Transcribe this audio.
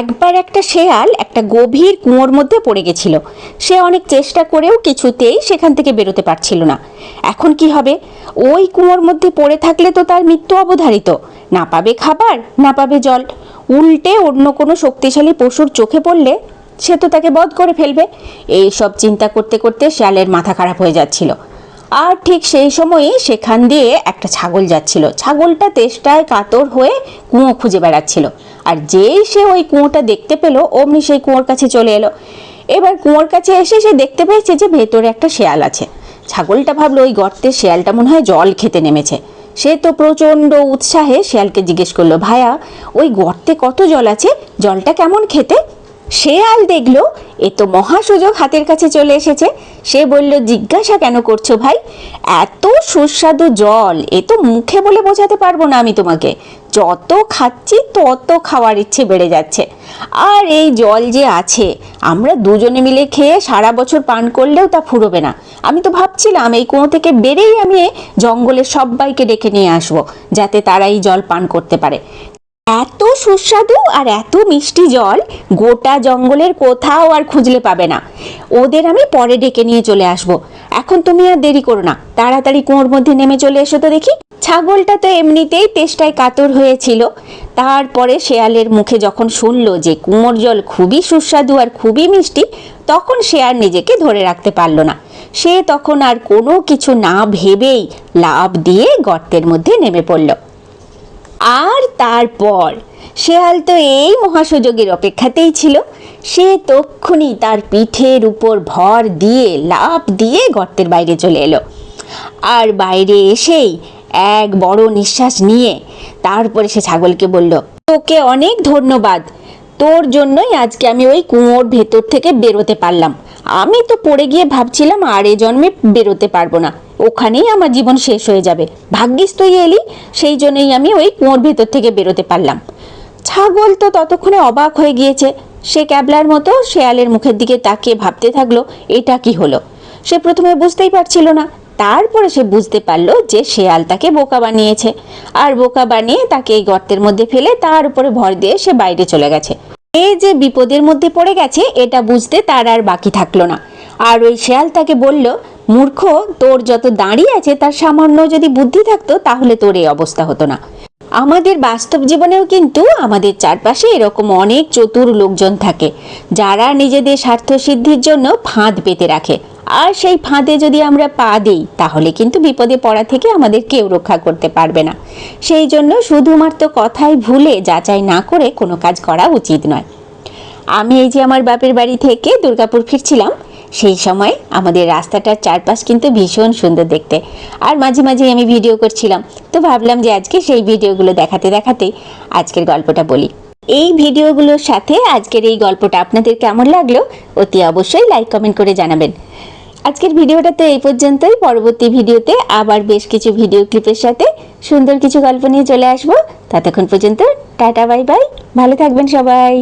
একবার একটা শেয়াল একটা গভীর কুয়োর মধ্যে পড়ে গেছিল। সে অনেক চেষ্টা করেও কিছুতেই সেখান থেকে বেরোতে পারছিল না। এখন কি হবে? ওই কুয়োর মধ্যে পড়ে থাকলে তো তার মৃত্যু অবধারিত। না পাবে খাবার, না পাবে জল। উল্টে অন্য কোনো শক্তিশালী পশুর চোখে পড়লে সে তো তাকে বধ করে ফেলবে। এই সব চিন্তা করতে করতে শেয়ালের মাথা খারাপ হয়ে যাচ্ছিল। আর ঠিক সেই সময়ই সেখান দিয়ে একটা ছাগল যাচ্ছিল। ছাগলটা তেষ্টায় কাতর হয়ে কুঁয়ো খুঁজে বেড়াচ্ছিল। আর যেই সে ওই কুঁয়োটা দেখতে পেল, অমনি সেই কুঁয়োর কাছে চলে এলো। এবার কুয়োর কাছে এসে সে দেখতে পেয়েছে যে ভেতরে একটা শেয়াল আছে। ছাগলটা ভাবলো, ওই গর্তে শেয়ালটা মনে হয় জল খেতে নেমেছে। সে তো প্রচণ্ড উৎসাহে শেয়ালকে জিজ্ঞেস করল ভাইয়া ওই গর্তে কত জল আছে? জলটা কেমন খেতে? শেয়াল দেখল, এ তো মহা সুযোগ হাতের কাছে চলে এসেছে। সে বলল, জিজ্ঞাসা কেন করছ ভাই? এত সুস্বাদু জল, এ তো মুখে বলে বোঝাতে পারব না আমি তোমাকে। যত খাচ্ছি, তত খাওয়ার ইচ্ছে বেড়ে যাচ্ছে। আর এই জল যে আছে, আমরা দুজনে মিলে খেয়ে সারা বছর পান করলেও তা ফুরোবে না। আমি তো ভাবছিলাম, এই কুয়ো থেকে বেরেই আমি জঙ্গলের সবাইকে ডেকে নিয়ে আসব, যাতে তারা এই জল পান করতে পারে। সুস্বাদু আর এত মিষ্টি জল, গোটা জঙ্গলের কোথাও আর খুঁজলে পাবে না। ওদের আমি পরে ডেকে নিয়ে চলে আসব। এখন তুমি আর দেরি করো না, তাড়াতাড়ি কুয়োর মধ্যে নেমে চলে এসো তো দেখি। ছাগলটা তো এমনিতেই তেষ্টায় কাতর হয়েছিল। তারপরে শেয়ালের মুখে যখন শুনলো যে কুয়োর জল খুবই সুস্বাদু আর খুবই মিষ্টি, তখন সে আর নিজেকে ধরে রাখতে পারল না। সে তখন আর কোনো কিছু না ভেবেই লাভ দিয়ে গর্তের মধ্যে নেমে পড়ল। আর তারপর শেয়াল তো এই মহাসুযোগের অপেক্ষাতেই ছিল। সে তক্ষুনি তার পিঠের উপর ভর দিয়ে, লাফ দিয়ে গর্তের বাইরে চলে এলো। আর বাইরে এসেই এক বড় নিঃশ্বাস নিয়ে তারপরে সে ছাগলকে বলল, তোকে অনেক ধন্যবাদ। তোর জন্যই আজকে আমি ওই কুয়োর ভেতর থেকে বেরোতে পারলাম। আমি তো পড়ে গিয়ে ভাবছিলাম আর এ জন্মে বেরোতে পারব না। ওখানেই আমার জীবন শেষ হয়ে যাবে। ভাগ্যিস তুই এলি, সেই জন্যই আমি ওই কুয়োর ভেতর থেকে বেরোতে পারলাম। ছাগল তো ততক্ষণে অবাক হয়ে গিয়েছে। সে ক্যাবলার মতো শেয়ালের মুখের দিকে তাকিয়ে ভাবতে থাকল, এটা কি হলো? সে প্রথমে বুঝতেই পারছিল না, তারপরে সে বুঝতে পারল যে শেয়াল তাকে বোকা বানিয়েছে। আর বোকা বানিয়ে তাকে এই গর্তের মধ্যে ফেলে তার উপরে ভর দিয়ে সে বাইরে চলে গেছে। এ যে বিপদের মধ্যে পড়ে গেছে, এটা বুঝতে তার আর বাকি থাকল না। আর ওই শেয়াল তাকে বলল, মূর্খ, তোর যত দাঁড়িয়ে আছে, তার সামান্য যদি বুদ্ধি থাকতো, তাহলে তোর এই অবস্থা হতো না। আমাদের বাস্তব জীবনেও কিন্তু আমাদের চারপাশে এরকম অনেক চতুর লোকজন থাকে, যারা নিজেদের স্বার্থ সিদ্ধির জন্য ফাঁদ পেতে রাখে। আর সেই ফাঁদে যদি আমরা পা দিই, তাহলে কিন্তু বিপদে পড়া থেকে আমাদের কেউ রক্ষা করতে পারবে না। সেই জন্য শুধুমাত্র কথাই ভুলে যাচাই না করে কোনো কাজ করা উচিত নয়। আমি এই যে আমার বাপের বাড়ি থেকে দুর্গাপুর ফিরছিলাম সেই সময় আমাদের রাস্তাটার চারপাশ কিন্তু ভীষণ সুন্দর দেখতে। আর মাঝে মাঝে আমি ভিডিও করছিলাম। তো ভাবলাম যে আজকে সেই ভিডিওগুলো দেখাতে দেখাতে আজকের গল্পটা বলি। এই ভিডিওগুলোর সাথে আজকের এই গল্পটা আপনাদের কেমন লাগল অতি অবশ্যই লাইক কমেন্ট করে জানাবেন। আজকের ভিডিওটা তো এই পর্যন্তই। পরবর্তী ভিডিওতে আবার বেশ কিছু ভিডিও ক্লিপের সাথে সুন্দর কিছু গল্প নিয়ে চলে আসব। ততক্ষণ পর্যন্ত টাটা বাই বাই ভালো থাকবেন সবাই।